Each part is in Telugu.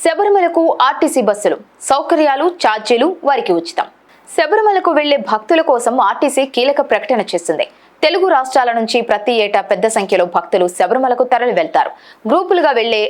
శబరిమలకు ఆర్టీసీ బస్సులు సౌకర్యాలు ఛార్జీలు వారికి ఉచితం. శబరిమలకు వెళ్ళే భక్తుల కోసం ఆర్టీసీ కీలక ప్రకటన చేసింది తెలుగు రాష్ట్రాల నుంచి ప్రతి ఏటా పెద్ద సంఖ్యలో భక్తులు శబరిమలకు తరలి వెళ్తారు గ్రూపులుగా వెళ్ళే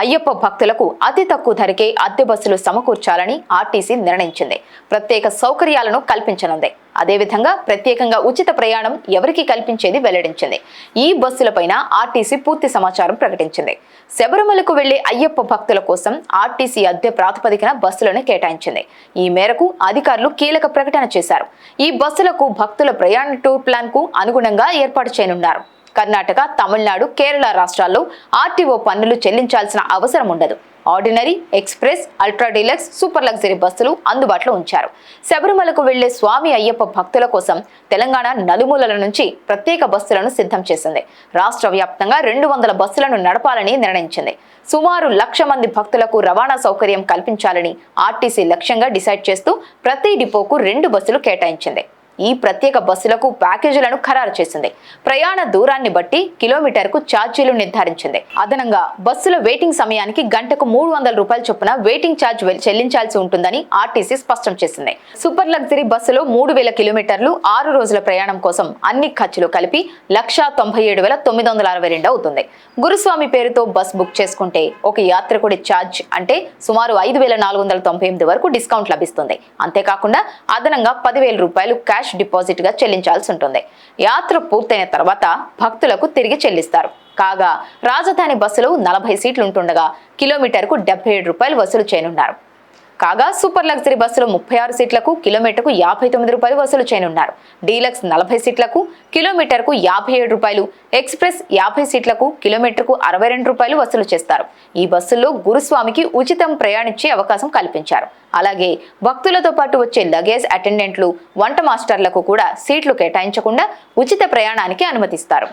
అయ్యప్ప భక్తులకు అతి తక్కువ ధరకే అద్దె బస్సులు సమకూర్చాలని ఆర్టీసీ నిర్ణయించింది. ప్రత్యేక సౌకర్యాలను కల్పించనుంది. అదేవిధంగా ప్రత్యేకంగా ఉచిత ప్రయాణం ఎవరికి కల్పించేది వెల్లడించింది. ఈ బస్సులపైన ఆర్టీసీ పూర్తి సమాచారం ప్రకటించింది. శబరిమలకు వెళ్ళే అయ్యప్ప భక్తుల కోసం ఆర్టీసీ అద్దె ప్రాతిపదికన బస్సులను కేటాయించింది. ఈ మేరకు అధికారులు కీలక ప్రకటన చేశారు. ఈ బస్సులకు భక్తుల ప్రయాణ టూర్ ప్లాన్కు అనుగుణంగా ఏర్పాటు చేయనున్నారు. కర్ణాటక తమిళనాడు కేరళ రాష్ట్రాల్లో ఆర్టీఓ పన్నులు చెల్లించాల్సిన అవసరం ఉండదు. Ordinary express ultra deluxe super luxury బస్సులు అందుబాటులో ఉంచారు. శబరిమలకు వెళ్ళే స్వామి అయ్యప్ప భక్తుల కోసం తెలంగాణ నలుమూలల నుంచి ప్రత్యేక బస్సులను సిద్ధం చేసింది. రాష్ట్ర వ్యాప్తంగా రెండు వందల బస్సులను నడపాలని నిర్ణయించింది. సుమారు లక్ష మంది భక్తులకు రవాణా సౌకర్యం కల్పించాలని ఆర్టీసీ లక్ష్యంగా డిసైడ్ చేస్తూ ప్రతి డిపోకు రెండు బస్సులు కేటాయించింది. ఈ ప్రత్యేక బస్సులకు ప్యాకేజీలను ఖరారు చేసింది. ప్రయాణ దూరాన్ని బట్టి కిలోమీటర్కు ఛార్జీలు నిర్ధారించింది. అదనంగా బస్సుల వెయిటింగ్ సమయానికి గంటకు మూడు వందల రూపాయల చొప్పున వెయిటింగ్ ఛార్జ్ చెల్లించాల్సి ఉంటుందని ఆర్టీసీ స్పష్టం చేసింది. సూపర్ లగ్జరీ బస్సులో మూడు వేల కిలోమీటర్లు ఆరు రోజుల ప్రయాణం కోసం అన్ని ఖర్చులు కలిపి లక్షా తొంభై ఏడు వేల తొమ్మిది వందల అరవై రెండు అవుతుంది. గురుస్వామి పేరుతో బస్ బుక్ చేసుకుంటే ఒక యాత్రికుడి ఛార్జ్ అంటే సుమారు ఐదు వేల నాలుగు వందల తొంభై ఎనిమిది వరకు డిస్కౌంట్ లభిస్తుంది. అంతేకాకుండా అదనంగా పదివేల రూపాయలు క్యాష్ డిపాజిట్గా చెల్లించాల్సి ఉంటుంది యాత్ర పూర్తయిన తర్వాత భక్తులకు తిరిగి చెల్లిస్తారు. కాగా రాజధాని బస్సులు నలభై సీట్లు ఉంటుండగా కిలోమీటర్కు డెబ్బై ఏడు రూపాయలు వసూలు చేయనున్నారు. కాగా సూపర్ లగ్జరీ బస్సులు ముప్పై ఆరు సీట్లకు కిలోమీటర్కు యాభై తొమ్మిది రూపాయలు వసూలు చేయనున్నారు. డీలక్స్ నలభై సీట్లకు కిలోమీటర్కు యాభై ఏడు రూపాయలు ఎక్స్ప్రెస్ యాభై సీట్లకు కిలోమీటర్కు అరవై రెండు రూపాయలు వసూలు చేస్తారు. ఈ బస్సుల్లో గురుస్వామికి ఉచితం ప్రయాణించే అవకాశం కల్పించారు. అలాగే భక్తులతో పాటు వచ్చే లగేజ్ అటెండెంట్లు వంట మాస్టర్లకు కూడా సీట్లు కేటాయించకుండా ఉచిత ప్రయాణానికి అనుమతిస్తారు.